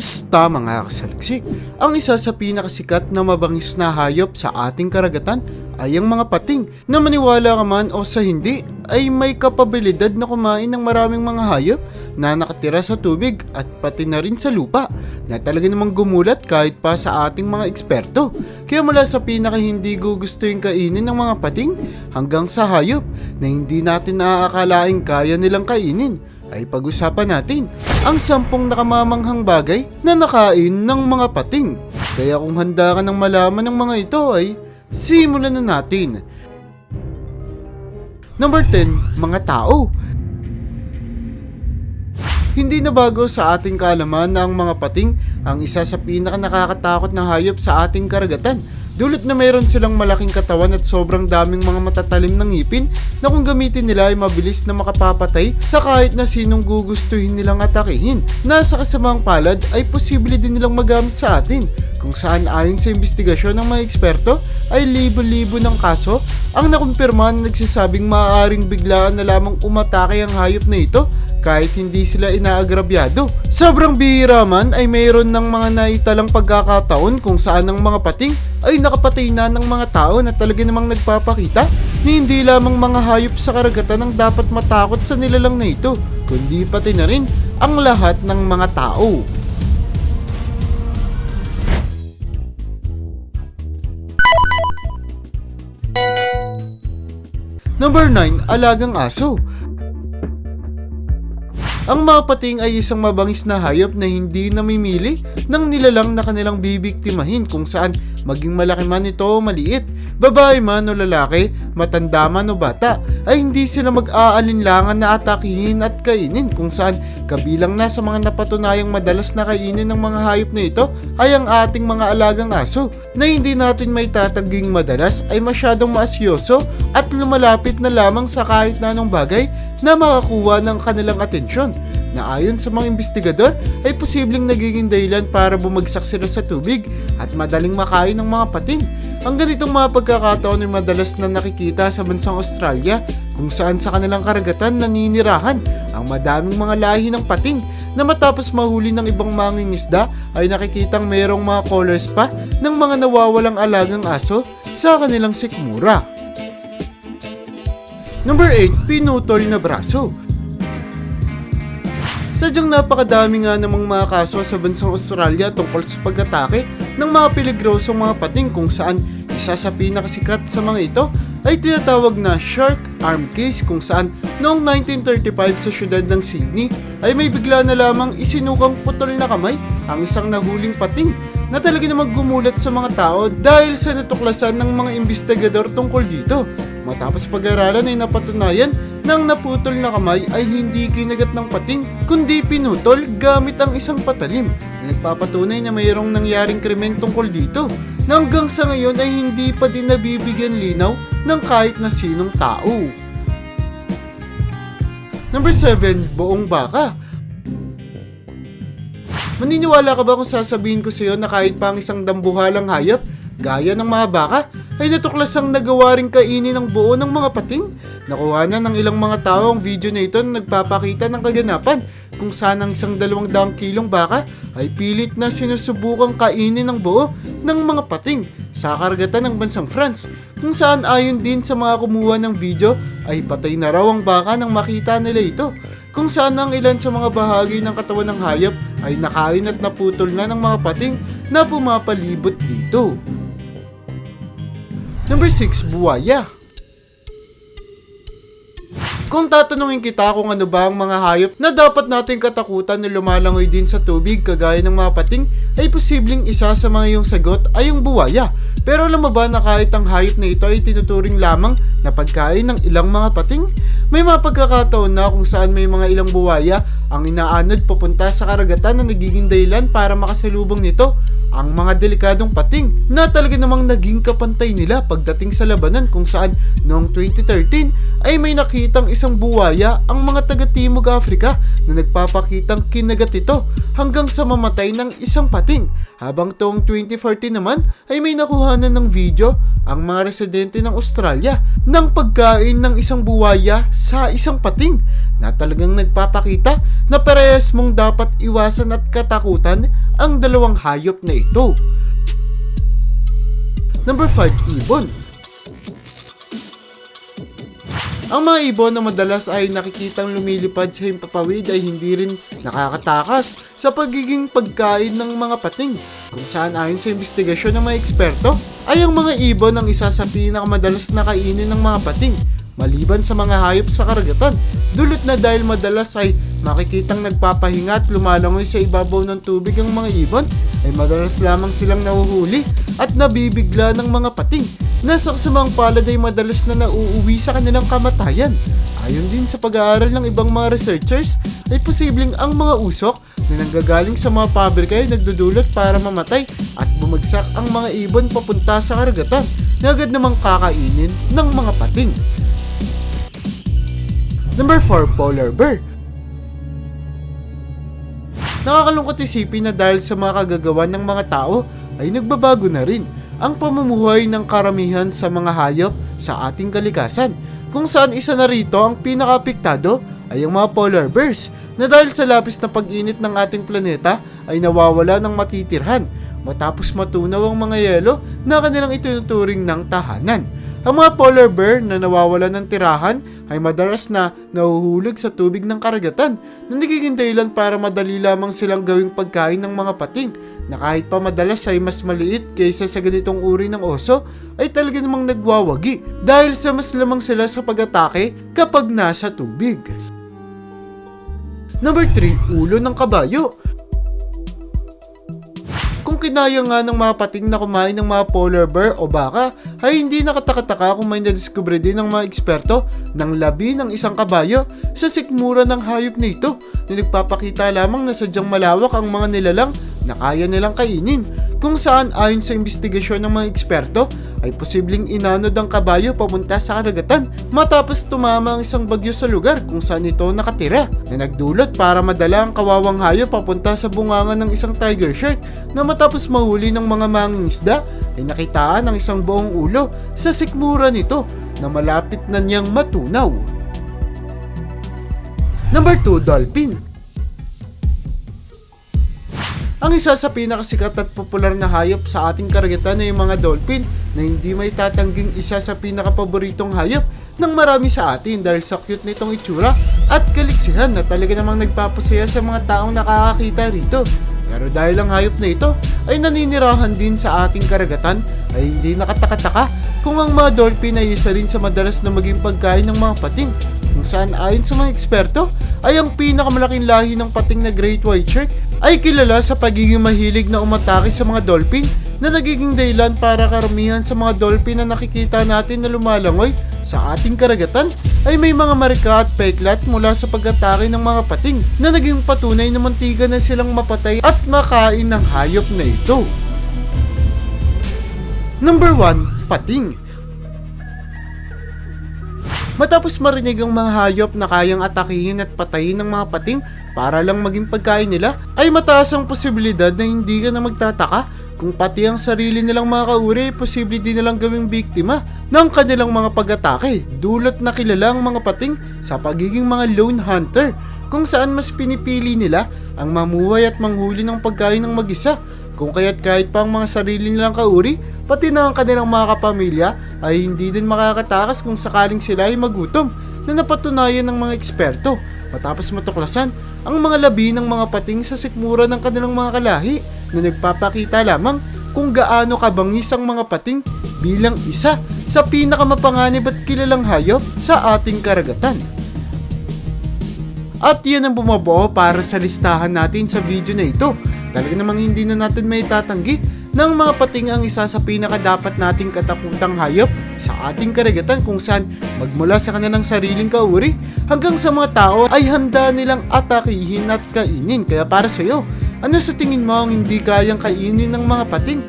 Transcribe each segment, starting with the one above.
Kamusta mga kasaliksik? Ang isa sa pinakasikat na mabangis na hayop sa ating karagatan ay ang mga pating na maniwala ka man o sa hindi ay may kapabilidad na kumain ng maraming mga hayop na nakatira sa tubig at pati na rin sa lupa na talaga namang gumulat kahit pa sa ating mga eksperto. Kaya mula sa pinaka hindi gugustuhin kainin ng mga pating hanggang sa hayop na hindi natin naaakalaing kaya nilang kainin ay pag-usapan natin ang sampung nakamamanghang bagay na nakain ng mga pating. Kaya kung handa ka ng malaman ng mga ito ay simulan na natin. Number 10, mga tao. Hindi na bago sa ating kaalaman na ang mga pating ang isa sa pinaka nakakatakot na hayop sa ating karagatan. Dulot na mayroon silang malaking katawan at sobrang daming mga matatalim ng ngipin na kung gamitin nila ay mabilis na makapapatay sa kahit na sinong gugustuhin nilang atakihin. Nasa kasamang palad ay posible din nilang magamit sa atin kung saan ayon sa investigasyon ng mga eksperto ay libo-libo ng kaso ang nakumpirma na nagsasabing maaaring biglaan na lamang umatake ang hayop na ito kahit hindi sila inaagrabyado. Sobrang bihira man ay mayroon ng mga naitalang pagkakataon kung saan ang mga pating ay nakapatay na ng mga tao na talaga namang nagpapakita na hindi lamang mga hayop sa karagatan ang dapat matakot sa nilalang na ito, kundi pati na rin ang lahat ng mga tao. Number 9, alagang aso. Ang mga pating ay isang mabangis na hayop na hindi namimili ng nilalang na kanilang bibiktimahin kung saan maging malaki man ito o maliit, babae man o lalaki, matanda man o bata, ay hindi sila mag-aalinlangan na atakihin at kainin kung saan kabilang na sa mga napatunayang madalas na kainin ng mga hayop na ito ay ang ating mga alagang aso na hindi natin may tatangging madalas ay masyadong maasyoso at lumalapit na lamang sa kahit na anong bagay na makakuha ng kanilang atensyon na ayon sa mga investigador ay posibleng nagiging dahilan para bumagsak sila sa tubig at madaling makain ng mga pating. Ang ganitong mga pagkakataon ay madalas na nakikita sa bansang Australia kung saan sa kanilang karagatan naninirahan ang madaming mga lahi ng pating na matapos mahuli ng ibang mangingisda ay nakikitang mayroong mga colors pa ng mga nawawalang alagang aso sa kanilang sikmura. Number 8, pinutol na braso. Sadyang napakadami nga namang mga kaso sa bansang Australia tungkol sa pag-atake ng mga peligrosong mga pating kung saan isa sa pinakasikat sa mga ito ay tinatawag na shark arm case kung saan noong 1935 sa syudad ng Sydney ay may bigla na lamang isinukang putol na kamay ang isang nahuling pating na talaga namang gumulat sa mga tao dahil sa natuklasan ng mga investigador tungkol dito. Matapos pag-aralan ay napatunayan nang naputol na kamay ay hindi kinagat ng pating kundi pinutol gamit ang isang patalim. Nagpapatunay na mayroong nangyaring krimen tungkol dito na hanggang sa ngayon ay hindi pa din nabibigyan linaw ng kahit na sinong tao. Number 7, buong baka. Maniniwala ka ba kung sasabihin ko sa iyo na kahit pang isang dambuhalang hayop, gaya ng mga baka, ay natuklasang nagawa rin kainin ng buo ng mga pating? Nakuha na ng ilang mga tao ang video na ito na nagpapakita ng kaganapan kung saan ang isang dalawang daang kilong baka ay pilit na sinusubukang kainin ng buo ng mga pating sa karagatan ng bansang France kung saan ayon din sa mga kumuha ng video ay patay na raw ang baka nang makita nila ito kung saan ang ilan sa mga bahagi ng katawan ng hayop ay nakain at naputol na ng mga pating na pumapalibot dito. Number 6, buwaya. Kung tatanungin kita kung ano ba ang mga hayop na dapat nating katakutan na lumalangoy din sa tubig kagaya ng mga pating, ay posibleng isa sa mga iyong sagot ay yung buwaya. Pero alam mo ba na kahit ang hayop na ito ay tinuturing lamang na pagkain ng ilang mga pating? May mga pagkakataon na kung saan may mga ilang buwaya ang inaanod papunta sa karagatan na nagiging dahilan para makasalubong nito ang mga delikadong pating na talaga namang naging kapantay nila pagdating sa labanan kung saan noong 2013 ay may nakitang isang buwaya ang mga taga Timog Africa na nagpapakitang kinagat ito hanggang sa mamatay ng isang pating. Habang toong 2014 naman ay may nakuhanan ng video ang mga residente ng Australia ng pagkain ng isang buwaya sa isang pating na talagang nagpapakita na parehas mong dapat iwasan at katakutan ang dalawang hayop na ito. Number 5, ibon. Ang mga ibon na madalas ay nakikitang lumilipad sa himpapawid ay hindi rin nakakatakas sa pagiging pagkain ng mga pating. Kung saan ayon sa investigasyon ng mga eksperto, ay ang mga ibon ang isa sa pinakamadalas na kainin ng mga pating maliban sa mga hayop sa karagatan. Dulot na dahil madalas ay makikitang nagpapahinga at lumalangoy sa ibabaw ng tubig ang mga ibon, ay madalas lamang silang nahuhuli at nabibigla ng mga pating. Nasa kasamang palad ay madalas na nauuwi sa kanilang kamatayan. Ayon din sa pag-aaral ng ibang mga researchers, ay posibleng ang mga usok na nanggagaling sa mga pabrika ay nagdudulot para mamatay at bumagsak ang mga ibon papunta sa karagatan na agad namang kakainin ng mga pating. Number 4, Polar Bear. Nakakalungkot isipin na dahil sa mga kagagawan ng mga tao ay nagbabago na rin ang pamumuhay ng karamihan sa mga hayop sa ating kalikasan kung saan isa na rito ang pinakaapektado ay ang mga polar bears na dahil sa lapis na pag-init ng ating planeta ay nawawala ng matitirhan matapos matunaw ang mga yelo na kanilang itinuturing ng tahanan. Ang mga polar bear na nawawala ng tirahan ay madalas na nahuhulog sa tubig ng karagatan na nagiging dahilan para madali lamang silang gawing pagkain ng mga pating na kahit pa madalas ay mas maliit kaysa sa ganitong uri ng oso ay talaga namang nagwawagi dahil sa mas lamang sila sa pag-atake kapag nasa tubig. Number 3, ulo ng kabayo. Kinaya nga ng mga pating na kumain ng mga polar bear o baka, ay hindi nakatakataka kung may nadiskubre din ng mga eksperto ng labi ng isang kabayo sa sikmura ng hayop na ito na nagpapakita lamang na sadyang malawak ang mga nilalang na kaya nilang kainin kung saan ayon sa investigasyon ng mga eksperto ay posibleng inanod ang kabayo papunta sa karagatan matapos tumama ang isang bagyo sa lugar kung saan ito nakatira na nagdulot para madala ang kawawang hayop papunta sa bunganga ng isang tiger shark na matapos mahuli ng mga mangingisda ay nakitaan ang isang buong ulo sa sikmura nito na malapit na niyang matunaw. Number 2, Dolphin ang isa sa pinakasikat at popular na hayop sa ating karagatan ay mga dolphin na hindi may tatangging isa sa pinakapaboritong hayop ng marami sa atin dahil sa cute nitong itsura at kaliksihan na talaga namang nagpapasaya sa mga taong nakakakita rito. Pero dahil ang hayop na ito ay naninirahan din sa ating karagatan ay hindi nakatakataka kung ang mga dolphin ay isa rin sa madalas na maging pagkain ng mga pating kung saan ayon sa mga eksperto ay ang pinakamalaking lahi ng pating na great white shark ay kilala sa pagiging mahilig na umatake sa mga dolphin na nagiging dahilan para karamihan sa mga dolphin na nakikita natin na lumalangoy sa ating karagatan ay may mga marika at peklat mula sa pag-atake ng mga pating na naging patunay na mantiga na silang mapatay at makain ng hayop na ito. Number 1, pating. Matapos marinig ang mga hayop na kayang atakihin at patayin ng mga pating para lang maging pagkain nila, ay mataas ang posibilidad na hindi ka na magtataka kung pati ang sarili nilang mga kauri ay posible din nilang gawing biktima ng kanilang mga pag-atake. Dulot na kilala ang mga pating sa pagiging mga lone hunter kung saan mas pinipili nila ang mamuhay at manghuli ng pagkain ng mag-isa kung kaya't kahit pa ang mga sarili nilang kauri, pati na ang kanilang mga kapamilya ay hindi din makakatakas kung sakaling sila ay magutom na napatunayan ng mga eksperto matapos matuklasan ang mga labi ng mga pating sa sikmura ng kanilang mga kalahi na nagpapakita lamang kung gaano kabangis ang mga pating bilang isa sa pinakamapanganib at kilalang hayop sa ating karagatan. At yan ang bumabuo para sa listahan natin sa video na ito. Talaga namang hindi na natin may tatanggi ng mga pating ang isa sa pinakadapat nating katakutang hayop sa ating karagatan kung saan magmula sa kanilang sariling kauri hanggang sa mga tao ay handa nilang atakihin at kainin. Kaya para sa iyo, ano sa tingin mo ang hindi kayang kainin ng mga pating?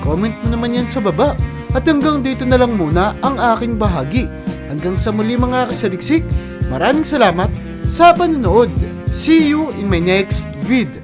Comment mo naman yan sa baba. At hanggang dito na lang muna ang aking bahagi. Hanggang sa muli mga kasaliksik, Maraming salamat sa panonood. See you in my next vid.